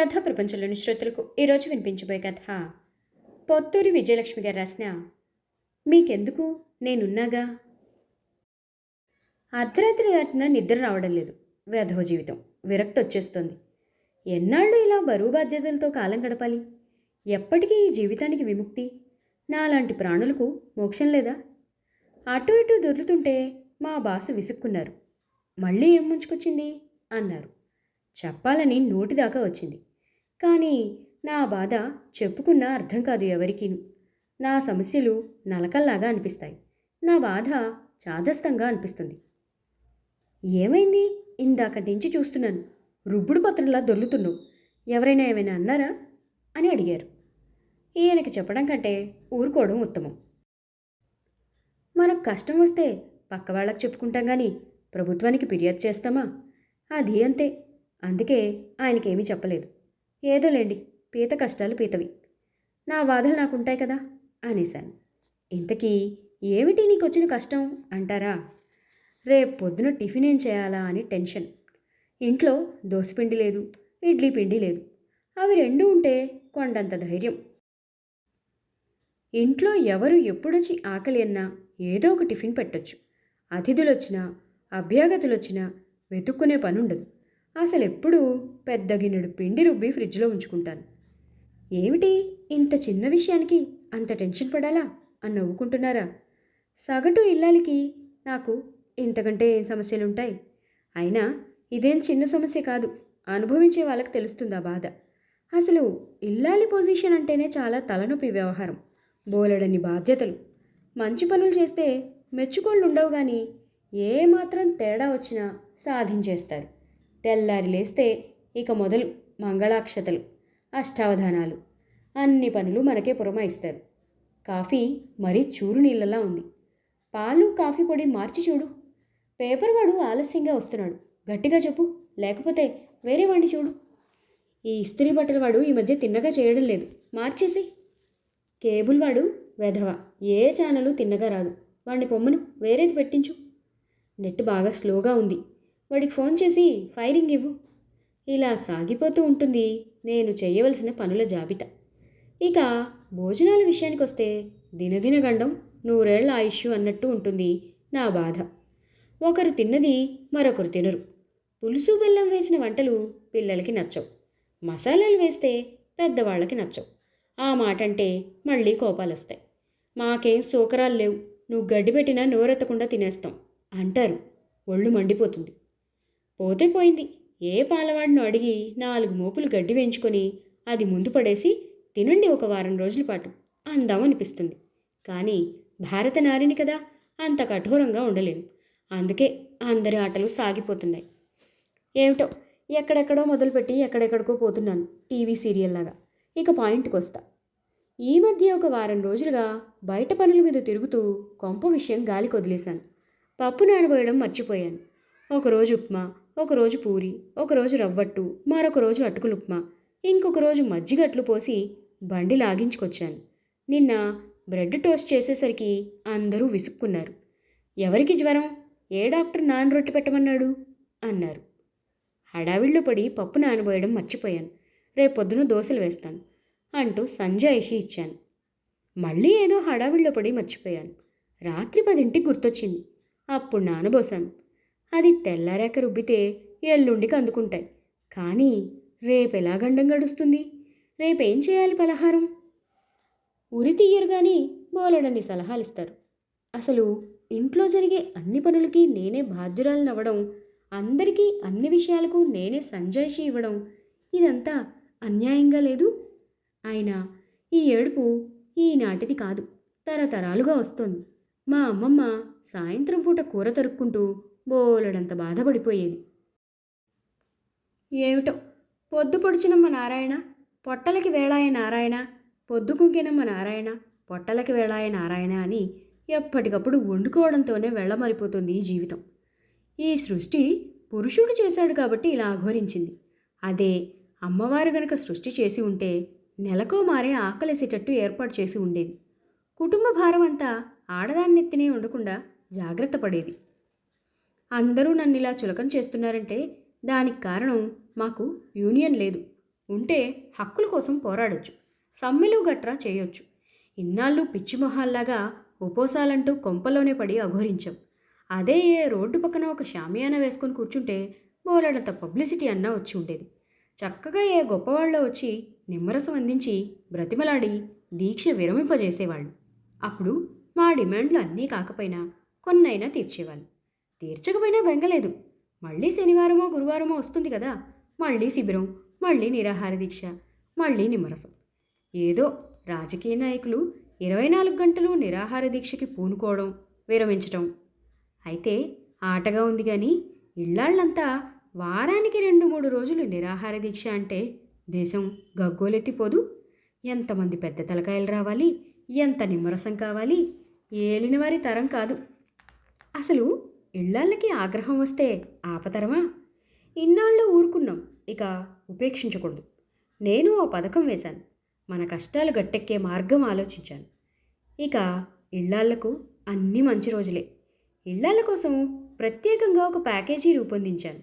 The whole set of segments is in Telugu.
కథ ప్రపంచంలోని శ్రోతలకు ఈరోజు వినిపించబోయే కథ పొత్తూరి విజయలక్ష్మి గారు రాసిన మీకెందుకు? నేనున్నాగా? అర్ధరాత్రి దాటిన నిద్ర రావడం లేదు. వేధవ జీవితం. విరక్తి వచ్చేస్తుంది. ఎన్నాళ్ళు ఇలా బరువు బాధ్యతలతో కాలం గడపాలి? ఎప్పటికీ ఈ జీవితానికి విముక్తి? నాలాంటి ప్రాణులకు మోక్షం లేదా? అటు ఇటు దొర్లుతుంటే మా బాసు విసుక్కున్నారు. మళ్ళీ ఏం ముంచుకొచ్చింది? అన్నారు. చెప్పాలని నోటిదాకా వచ్చింది. కానీ నా బాధ చెప్పుకున్నా అర్థం కాదు ఎవరికీను. నా సమస్యలు నలకల్లాగా అనిపిస్తాయి. నా బాధ చాదస్తంగా అనిపిస్తుంది. ఏమైంది? ఇందాకటి నుంచి చూస్తున్నాను. రుబ్బుడు పత్రంలా దొర్లుతున్నావు. ఎవరైనా ఏమైనా అన్నారా? అని అడిగారు. ఈయనకి చెప్పడం కంటే ఊరుకోవడం ఉత్తమం. మనకు కష్టం వస్తే పక్క వాళ్ళకి చెప్పుకుంటాం కానీ ప్రభుత్వానికి ఫిర్యాదు చేస్తామా? అది అంతే. అందుకే ఆయనకేమీ చెప్పలేదు. ఏదోలేండి పీత కష్టాలు పీతవి. నా బాధలు నాకుంటాయి కదా అనేశాను. ఇంతకీ ఏమిటి నీకు వచ్చిన కష్టం అంటారా? రేపు పొద్దున టిఫిన్ ఏం చేయాలా అని టెన్షన్. ఇంట్లో దోసపిండి లేదు ఇడ్లీ పిండి లేదు. అవి రెండు ఉంటే కొండంత ధైర్యం. ఇంట్లో ఎవరు ఎప్పుడొచ్చి ఆకలి అన్నా ఏదో ఒక టిఫిన్ పెట్టొచ్చు. అతిథులు వచ్చినా అభ్యాగతులు వచ్చినా వెతుక్కునే పని ఉండదు అసలు ఎప్పుడూ పెద్ద గిన్నెడు పిండి రుబ్బి ఫ్రిడ్జ్లో ఉంచుకుంటాను. ఏమిటి ఇంత చిన్న విషయానికి అంత టెన్షన్ పడాలా అని నవ్వుకుంటున్నారా? సగటు ఇల్లాలికి నాకు ఇంతకంటే ఏం సమస్యలుంటాయి? అయినా ఇదేం చిన్న సమస్య కాదు అనుభవించే వాళ్ళకి తెలుస్తుందా బాధ? అసలు ఇల్లాలి పొజిషన్ అంటేనే చాలా తలనొప్పి వ్యవహారం బోలెడని బాధ్యతలు. మంచి పనులు చేస్తే మెచ్చుకోళ్ళు ఉండవు కానీ ఏ మాత్రం తేడా వచ్చినా సాధించేస్తారు. తెల్లారి లేస్తే ఇక మొదలు మంగళాక్షతలు అష్టావధానాలు. అన్ని పనులు మనకే పురమాయిస్తారు. కాఫీ మరీ చూరు నీళ్ళలా ఉంది. పాలు కాఫీ పొడి మార్చి చూడు. పేపర్ వాడు ఆలస్యంగా వస్తున్నాడు. గట్టిగా చెప్పు. లేకపోతే వేరే వాడిని చూడు. ఈ ఇస్త్రీ బట్టల వాడు ఈ మధ్య తిన్నగా చేయడం లేదు. మార్చేసి. కేబుల్ వాడు వెధవ. ఏ ఛానలు తిన్నగా రాదు. వాడిని పొమ్మను. వేరేది పెట్టించు. నెట్ బాగా స్లోగా ఉంది. వాడికి ఫోన్ చేసి ఫైరింగ్ ఇవ్వు. ఇలా సాగిపోతూ ఉంటుంది నేను చేయవలసిన పనుల జాబితా. ఇక భోజనాల విషయానికి వస్తే దినదిన గండం నూరేళ్ళ ఆయుష్ అన్నట్టు ఉంటుంది నా బాధ. ఒకరు తిన్నది మరొకరు తినరు. పులుసు బెల్లం వేసిన వంటలు పిల్లలకి నచ్చవు. మసాలాలు వేస్తే పెద్దవాళ్ళకి నచ్చవు. ఆ మాట అంటే మళ్ళీ కోపాలు వస్తాయి మాకేం సూకరాలు లేవు. నువ్వు గడ్డి పెట్టినా నోరెత్తకుండా తినేస్తాం అంటారు. ఒళ్ళు మండిపోతుంది. పోతే పోయింది ఏ పాలవాడిని అడిగి నాలుగు మోపులు గడ్డి వేయించుకొని అది ముందు పడేసి తినండి ఒక వారం రోజుల పాటు. అందాం అనిపిస్తుంది. కానీ భారత నారిని కదా అంత కఠోరంగా ఉండలేను. అందుకే అందరి ఆటలు సాగిపోతున్నాయి. ఏమిటో ఎక్కడెక్కడో మొదలుపెట్టి ఎక్కడెక్కడికో పోతున్నాను టీవీ సీరియల్ లాగా ఇక పాయింట్కి వస్తా. ఈ మధ్య ఒక వారం రోజులుగా బయట పనుల మీద తిరుగుతూ కొంప విషయం గాలికి వదిలేశాను. పప్పు నానబోయడం మర్చిపోయాను. ఒకరోజు ఉప్మా ఒకరోజు పూరి ఒకరోజు రవ్వట్టు మరొక రోజు అటుకులు ఉప్మా ఇంకొక రోజు మజ్జిగట్లు పోసి బండి లాగించుకొచ్చాను. నిన్న బ్రెడ్ టోస్ట్ చేసేసరికి అందరూ విసుక్కున్నారు. ఎవరికి జ్వరం? ఏ డాక్టర్ నాన్ రొట్టె పెట్టమన్నాడు? అన్నారు. హడావిళ్ళు పడి పప్పు నానబోయడం మర్చిపోయాను. రేపొద్దున దోశలు వేస్తాను అంటూ సంజాయిషి ఇచ్చాను. మళ్ళీ ఏదో హడావిళ్ళు పడి మర్చిపోయాను. రాత్రి పదింటికి గుర్తొచ్చింది. అప్పుడు నానబోసాను. అది తెల్లారాక రుబ్బితే ఎల్లుండికి అందుకుంటాయి కానీ రేపు ఎలా గండం గడుస్తుంది? రేపేం చేయాలి పలహారం? ఉరి తీయరు కానీ బోలెడన్ని సలహాలు ఇస్తారు అసలు ఇంట్లో జరిగే అన్ని పనులకి నేనే బాధ్యురాలనవ్వడం అందరికీ అన్ని విషయాలకు నేనే సంజాయిషి ఇవ్వడం ఇదంతా అన్యాయంగా లేదు? అయినా ఈ ఏడుపు ఈనాటిది కాదు తరతరాలుగా వస్తోంది. మా అమ్మమ్మ సాయంత్రం పూట కూర తరుక్కుంటూ బోలెడంత బాధపడిపోయేది. ఏమిటో? పొద్దు పొడిచినమ్మ నారాయణ పొట్టలకి వేళాయ నారాయణ పొద్దు కుంకినమ్మ నారాయణ పొట్టలకి వేళాయ నారాయణ అని ఎప్పటికప్పుడు వండుకోవడంతోనే వెళ్ళమరిపోతుంది ఈ జీవితం. ఈ సృష్టి పురుషుడు చేశాడు కాబట్టి ఇలా అఘోరించింది. అదే అమ్మవారు గనక సృష్టి చేసి ఉంటే నెలకో మారే ఆకలేసేటట్టు ఏర్పాటు చేసి ఉండేది. కుటుంబ భారం అంతా ఆడదాన్నెత్తినే ఉండకుండా జాగ్రత్త పడేది. అందరూ నన్ను ఇలా చులకన చేస్తున్నారంటే దానికి కారణం మాకు యూనియన్ లేదు. ఉంటే హక్కుల కోసం పోరాడొచ్చు సమ్మెలు గట్రా చేయొచ్చు. ఇన్నాళ్ళు పిచ్చి మొహాల్లాగా ఉపోసాలంటూ కొంపలోనే పడి అఘోరించాం. అదే ఏ రోడ్డు పక్కన ఒక షామియానా వేసుకొని కూర్చుంటే బోలెడంత పబ్లిసిటీ అన్నా వచ్చి ఉండేది. చక్కగా ఏ గొప్పవాళ్ళు వచ్చి నిమ్మరసం అందించి బ్రతిమలాడి దీక్ష విరమింపజేసేవాళ్ళు. అప్పుడు మా డిమాండ్లు అన్నీ కాకపోయినా కొన్నైనా తీర్చేవాళ్ళు. తీర్చకపోయినా బెంగలేదు. మళ్ళీ శనివారమో గురువారమో వస్తుంది కదా. మళ్ళీ శిబిరం మళ్ళీ నిరాహార దీక్ష మళ్ళీ నిమ్మరసం. ఏదో రాజకీయ నాయకులు ఇరవై నాలుగు గంటలు నిరాహార దీక్షకి పూనుకోవడం విరమించటం. అయితే ఆటగా ఉంది కానీ ఇళ్ళాళ్ళంతా వారానికి రెండు మూడు రోజులు నిరాహార దీక్ష అంటే దేశం గగ్గోలెత్తిపోదు. ఎంతమంది పెద్ద తలకాయలు రావాలి ఎంత నిమ్మరసం కావాలి ఏలిన వారి తరం కాదు. అసలు ఇళ్ళాళ్ళకి ఆగ్రహం వస్తే ఆపతరమా? ఇన్నాళ్ళు ఊరుకున్నాం ఇక ఉపేక్షించకూడదు. నేను ఓ పథకం వేశాను మన కష్టాలు గట్టెక్కే మార్గం ఆలోచించాను. ఇక ఇళ్ళాళ్ళకు అన్నీ మంచి రోజులే. ఇళ్ళాళ్ళ కోసం ప్రత్యేకంగా ఒక ప్యాకేజీ రూపొందించాను.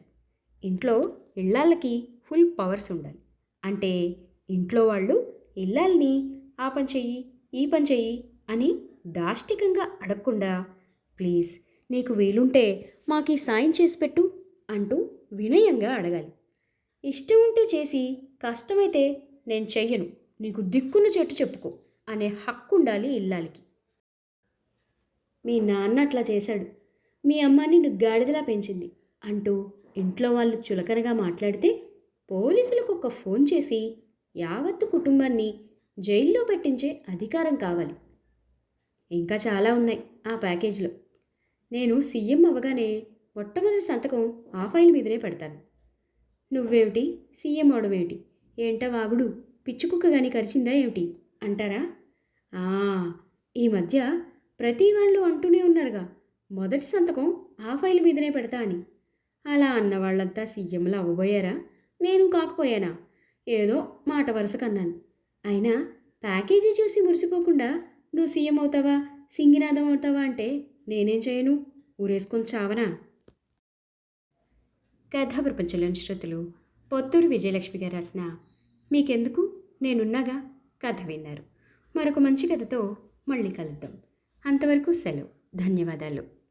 ఇంట్లో ఇళ్ళాళ్ళకి ఫుల్ పవర్స్ ఉండాలి. అంటే ఇంట్లో వాళ్ళు ఇళ్ళాలని ఆ పని చెయ్యి ఈ పని చెయ్యి అని దాష్టికంగా అడగకుండా ప్లీజ్ నీకు వీలుంటే మాకు ఈ సాయం చేసి పెట్టు అంటూ వినయంగా అడగాలి. ఇష్టం ఉంటే చేసి కష్టమైతే నేను చెయ్యను. నీకు దిక్కున్న చెట్టు చెప్పుకో అనే హక్కు ఉండాలి ఇల్లాలికి. మీ నాన్న అట్లా చేశాడు. మీ అమ్మ నిన్ను గాడిదలా పెంచింది అంటూ ఇంట్లో వాళ్ళు చులకనగా మాట్లాడితే పోలీసులకు ఒక ఫోన్ చేసి యావత్తు కుటుంబాన్ని జైల్లో పెట్టించే అధికారం కావాలి. ఇంకా చాలా ఉన్నాయి ఆ ప్యాకేజీలో. నేను సీఎం అవ్వగానే మొట్టమొదటి సంతకం ఆ ఫైల్ మీదనే పెడతాను. నువ్వేమిటి? సీఎం అవడం ఏమిటి ఏంట వాగుడు? పిచ్చుకుక్క గాని కరిచిందా ఏమిటి? అంటారా? ఆ, ఈ మధ్య ప్రతి వాళ్ళు అంటూనే ఉన్నారుగా మొదటి సంతకం ఆ ఫైల్ మీదనే పెడతా అని. అలా అన్న వాళ్ళంతా సీఎంలు అవ్వబోయారా? నేను కాకపోయానా? ఏదో మాట వరుసకు అన్నాను అయినా ప్యాకేజీ చూసి మురిసిపోకుండా నువ్వు సీఎం అవుతావా? సింగినాదం అవుతావా అంటే నేనేం చేయను? ఊరేసుకొని చావనా? కథా ప్రపంచంలోని శ్రోతలు పొత్తూరు విజయలక్ష్మి గారు రాసిన మీకెందుకు? నేనున్నాగా? కథ విన్నారు. మరొక మంచి కథతో మళ్ళీ కలుద్దాం. అంతవరకు సెలవు. ధన్యవాదాలు.